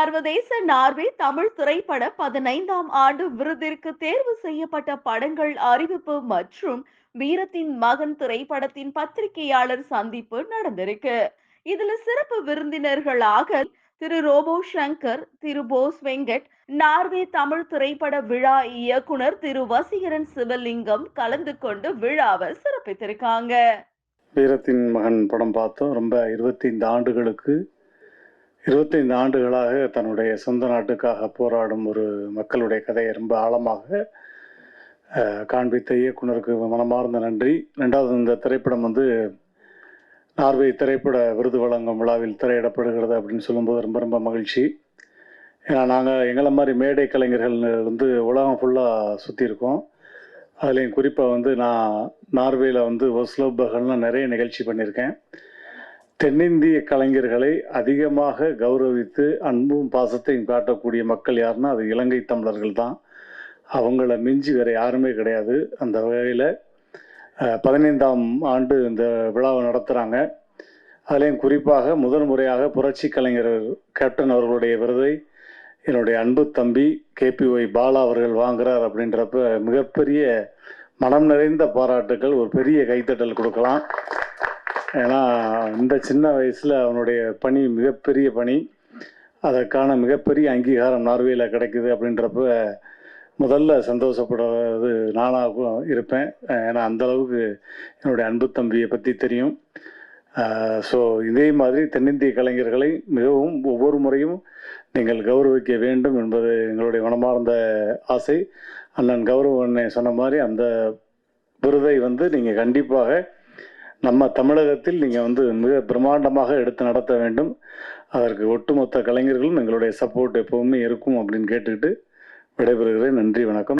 சர்வதேச நார்வே தமிழ் திரைப்பட பதினைந்தாம் ஆண்டு விருதிற்கு தேர்வு செய்யப்பட்ட படங்கள் அறிவிப்பு மற்றும் வீரத்தின் மகன் திரைப்படத்தின் பத்திரிகையாளர் சந்திப்பு நடந்திருக்கு. இதுல சிறப்பு விருந்தினர்களாக திரு ரோபோ சங்கர் திரு போஸ் வெங்கட் நார்வே தமிழ் திரைப்பட விழா இயக்குனர் திரு வசீகரன் சிவலிங்கம் கலந்து கொண்டு விழாவை சிறப்பித்திருக்காங்க. வீரத்தின் மகன் படம் பார்த்தோம். ரொம்ப இருபத்தைந்து ஆண்டுகளுக்கு இருபத்தைந்து ஆண்டுகளாக தன்னுடைய சொந்த நாட்டுக்காக போராடும் ஒரு மக்களுடைய கதையை ரொம்ப ஆழமாக காண்பித்த இயக்குனருக்கு மனமார்ந்த நன்றி. ரெண்டாவது இந்த திரைப்படம் வந்து நார்வே திரைப்பட விருது வழங்கும் விழாவில் திரையிடப்படுகிறது அப்படின்னு சொல்லும்போது ரொம்ப ரொம்ப மகிழ்ச்சி. ஏன்னா நாங்கள் எங்களை மாதிரி மேடை கலைஞர்கள் வந்து உலகம் ஃபுல்லாக சுற்றியிருக்கோம் அதுலேயும் குறிப்பாக வந்து நான் நார்வேயில் வந்து ஒஸ்லோ பகல்னு நிறைய நிகழ்ச்சி பண்ணியிருக்கேன். தென்னிந்திய கலைஞர்களை அதிகமாக கௌரவித்து அன்பும் பாசத்தையும் காட்டக்கூடிய மக்கள் யாருன்னா அது இலங்கை தமிழர்கள் தான். அவங்கள மிஞ்சி வேற யாருமே கிடையாது. அந்த வகையில் பதினைந்தாம் ஆண்டு இந்த விழாவை நடத்துகிறாங்க அதுலேயும் குறிப்பாக முதல் முறையாக புரட்சி கலைஞர் கேப்டன் அவர்களுடைய விருதை என்னுடைய அன்பு தம்பி கேபிஒய் பாலா அவர்கள் வாங்குறார் அப்படின்றப்ப மிகப்பெரிய மனம் நிறைந்த பாராட்டுக்கள் ஒரு பெரிய கைத்தட்டல் கொடுக்கலாம். ஏன்னா இந்த சின்ன வயசில் அவனுடைய பணி மிகப்பெரிய பணி. அதற்கான மிகப்பெரிய அங்கீகாரம் நார்வேயில் கிடைக்குது அப்படின்றப்ப முதல்ல சந்தோஷப்படுறது நானாக இருப்பேன். ஏன்னா அந்த அளவுக்கு என்னுடைய அன்பு தம்பியை பற்றி தெரியும். ஸோ இதே மாதிரி தென்னிந்திய கலைஞர்களை மிகவும் ஒவ்வொரு முறையும் நீங்கள் கௌரவிக்க வேண்டும் என்பது எங்களுடைய மனமார்ந்த ஆசை. அண்ணன் கௌரவ அண்ணன் சொன்ன மாதிரி அந்த விருதை வந்து நீங்கள் கண்டிப்பாக நம்ம தமிழகத்தில் நீங்கள் வந்து மிக பிரம்மாண்டமாக எடுத்து நடத்த வேண்டும். அதற்கு ஒட்டுமொத்த கலைஞர்களும் எங்களுடைய சப்போர்ட் எப்பவுமே இருக்கும் அப்படின்னு கேட்டுக்கிட்டு விடைபெறுகிறேன். நன்றி வணக்கம்.